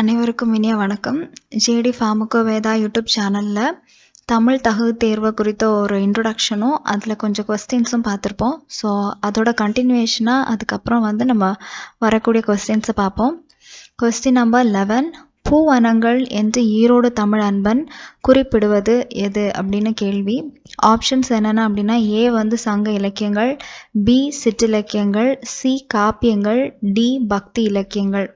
அனைவருக்கும் இனிய வணக்கம். ஜேடி ஃபார்முகோ வேதா யூடியூப் சேனலில் தமிழ் தகுதி தேர்வு குறித்த ஒரு இன்ட்ரொடக்ஷனும் அதில் கொஞ்சம் கொஸ்டின்ஸும் பார்த்துருப்போம். ஸோ அதோட கண்டினியூவேஷனாக அதுக்கப்புறம் வந்து நம்ம வரக்கூடிய கொஸ்டின்ஸை பார்ப்போம். கொஸ்டின் நம்பர் லெவன் பூவனங்கள் என்று ஈரோடு தமிழ் அன்பன் குறிப்பிடுவது எது அப்படின்னு கேள்வி. ஆப்ஷன்ஸ் என்னென்ன அப்படின்னா ஏ வந்து சங்க இலக்கியங்கள் பி சிற்றிலக்கியங்கள் சி காப்பியங்கள் டி பக்தி இலக்கியங்கள்.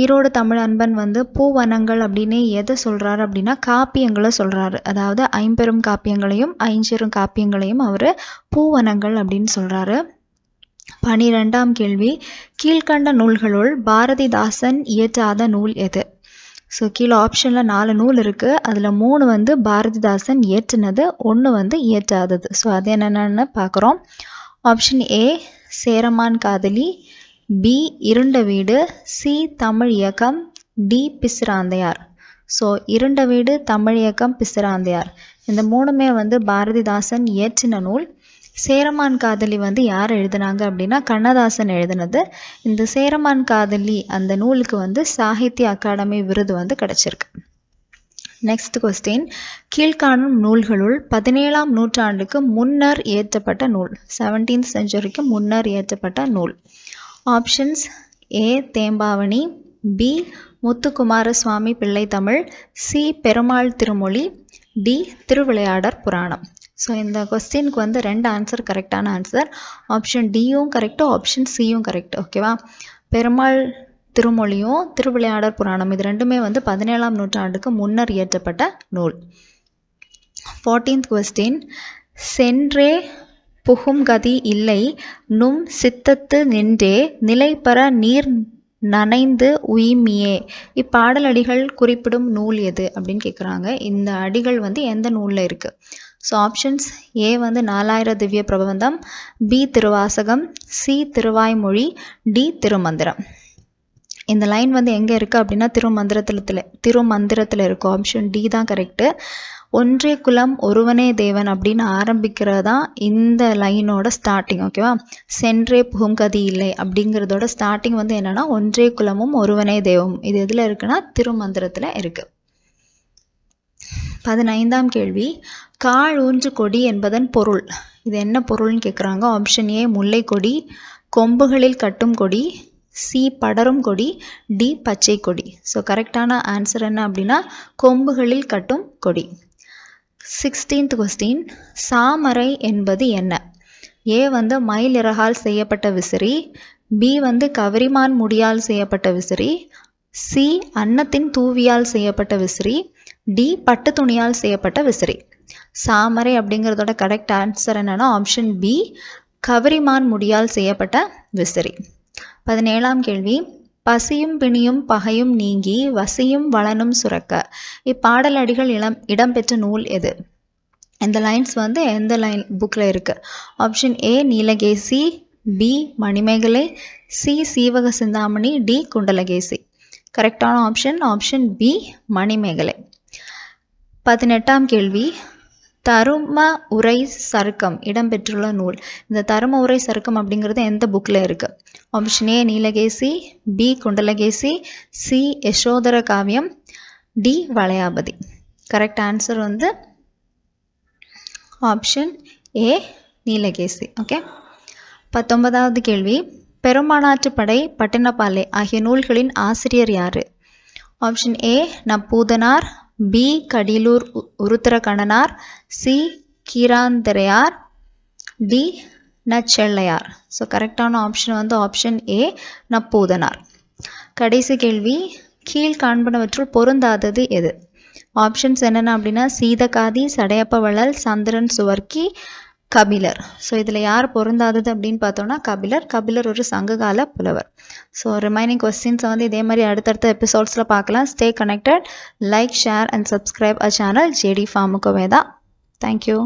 ஈரோடு தமிழ் அன்பன் வந்து பூவனங்கள் அப்படின்னு எதை சொல்கிறாரு அப்படின்னா காப்பியங்களை சொல்கிறாரு அதாவது ஐம்பெரும் காப்பியங்களையும் ஐஞ்சிறும் காப்பியங்களையும் அவர் பூவனங்கள் அப்படின்னு சொல்கிறாரு பனிரெண்டாம் கேள்வி கீழ்கண்ட நூல்களுள் பாரதிதாசன் இயற்றாத நூல் எது? ஸோ கீழே ஆப்ஷனில் நாலு நூல் இருக்குது அதில் மூணு வந்து பாரதிதாசன் இயற்றினது ஒன்று வந்து இயற்றாதது. ஸோ அது என்னென்னு பார்க்குறோம். ஆப்ஷன் ஏ சேரமான் காதலி. பி இருண்ட வீடு சி தமிழ் இயக்கம் டி பிசிராந்தையார். ஸோ இருண்ட வீடு தமிழ் இயக்கம் பிசிராந்தையார். இந்த மூணுமே வந்து பாரதிதாசன் இயற்றின நூல். சேரமான் காதலி வந்து யார் எழுதினாங்க அப்படின்னா கண்ணதாசன் எழுதினது. இந்த சேரமான் காதலி அந்த நூலுக்கு வந்து சாகித்ய அகாடமி விருது வந்து கிடைச்சிருக்கு. நெக்ஸ்ட் கொஸ்டின் கீழ்காணும் நூல்களுள் பதினேழாம் நூற்றாண்டுக்கு முன்னர் இயற்றப்பட்ட நூல். செவன்டீன்த் செஞ்சுரிக்கு முன்னர் இயற்றப்பட்ட நூல். Options A Thembavani B Muthukumara Swamy Pillai Tamil C Perumal Thirumozhi D Thiruvilaiyadal Puranam so இந்த கொஸ்டினுக்கு வந்து ரெண்டு ஆன்சர் கரெக்டான ஆன்சர் ஆப்ஷன் டியும் கரெக்டு ஆப்ஷன் சியும் கரெக்ட் ஓகேவா பெருமாள் திருமொழியும் திருவிளையாடற் புராணம் இது ரெண்டுமே வந்து பதினேழாம் நூற்றாண்டுக்கு முன்னர் இயற்றப்பட்ட நூல். ஃபோர்டீன்த் கொஸ்டின் சென்றே புகும் கதி இல்லை. நும் சித்தத்து நின்றே நிலைபெற நீர் நனைந்து உய்மியே. இப்பாடல் அடிகள் குறிப்பிடும் நூல் எது அப்படின்னு கேட்குறாங்க இந்த அடிகள் வந்து எந்த நூலில் இருக்குது ஸோ ஆப்ஷன்ஸ் ஏ வந்து Nalayira Divya Prabandham B Thiruvasagam C Thiruvaimozhi D Thirumanthiram. இந்த லைன் வந்து எங்கே இருக்குது அப்படின்னா திருமந்திரத்தில் திருமந்திரத்தில் இருக்கும். ஆப்ஷன் டி தான் கரெக்டு ஒன்றே குலம் ஒருவனே தேவன் அப்படின்னு ஆரம்பிக்கிறதா இந்த லைனோட ஸ்டார்டிங் ஓகேவா சென்றே புகுங்கதி இல்லை அப்படிங்கிறதோட ஸ்டார்டிங் வந்து என்னன்னா ஒன்றே குலமும் ஒருவனே தெய்வம் இது எதில் இருக்குன்னா திருமந்திரத்தில் இருக்குது பதினைந்தாம் கேள்வி. கால் ஊன்று கொடி என்பதன் பொருள். இது என்ன பொருள்னு கேட்குறாங்க ஆப்ஷன் ஏ முல்லை கொடி கொம்புகளில் கட்டும் கொடி. சி படரும் கொடி டி பச்சை கொடி. ஸோ கரெக்டான ஆன்சர் என்ன அப்படின்னா கொம்புகளில் கட்டும் கொடி. சிக்ஸ்டீன்த் கொஸ்டின் சாமரை என்பது என்ன? ஏ வந்து மயிலிறகால் செய்யப்பட்ட விசிறி பி வந்து கவரிமான் முடியால் செய்யப்பட்ட விசிறி சி அன்னத்தின் தூவியால் செய்யப்பட்ட விசிறி டி பட்டு துணியால் செய்யப்பட்ட விசிறி. சாமரை அப்படிங்கிறதோட கரெக்ட் ஆன்சர் என்னன்னா ஆப்ஷன் பி கவரிமான் முடியால் செய்யப்பட்ட விசிறி. பதினேழாம் கேள்வி. பசியும் பிணியும் பகையும் நீங்கி வசியும் வளனும் சுரக்க. இப்பாடல் அடிகள் இளம் இடம்பெற்ற நூல் எது? இந்த லைன்ஸ் வந்து எந்த லைன் புக்கில் இருக்குது option A Neelakesi. B Manimekalai. C Seevaka Chintamani. D Kundalakesi. கரெக்டான ஆப்ஷன் ஆப்ஷன் பி மணிமேகலை. பதினெட்டாம் கேள்வி. தரும உரை சருக்கம் இடம்பெற்றுள்ள நூல். இந்த தரும உரை சருக்கம் அப்படிங்கிறது எந்த புக்கில் இருக்குது option A Neelakesi B Kundalakesi C Yasodhara Kaviyam D Valayapathi. Correct answer வந்து ஆப்ஷன் ஏ நீலகேசி. ஓகே பத்தொன்பதாவது கேள்வி. பெருமானாற்று படை பட்டினப்பாலை ஆகிய நூல்களின் ஆசிரியர் யார்? Option A Napputhanar B Kadiyalur Uruthirankannanar C Keeranthaiyar. D Nachellaiyar so கரெக்டான ஆப்ஷன் வந்து ஆப்ஷன் ஏ நப்பூதனார். கடைசி கேள்வி கீழ் காண்பனவற்றுள் பொருந்தாதது எது? ஆப்ஷன்ஸ் என்னென்ன அப்படின்னா சீதகாதி சடையப்ப வள்ளல் சந்திரன் சுவர்க்கி கபிலர். ஸோ இதில் யார் பொருந்தாதது அப்படின்னு பார்த்தோன்னா கபிலர். கபிலர் ஒரு சங்ககால புலவர். ஸோ ரிமைனிங் கொஸ்டின்ஸை வந்து இதே மாதிரி அடுத்தடுத்த எபிசோட்ஸில் பார்க்கலாம். Stay connected like share and subscribe uh channel JD ஃபார்முகோவேதா thank you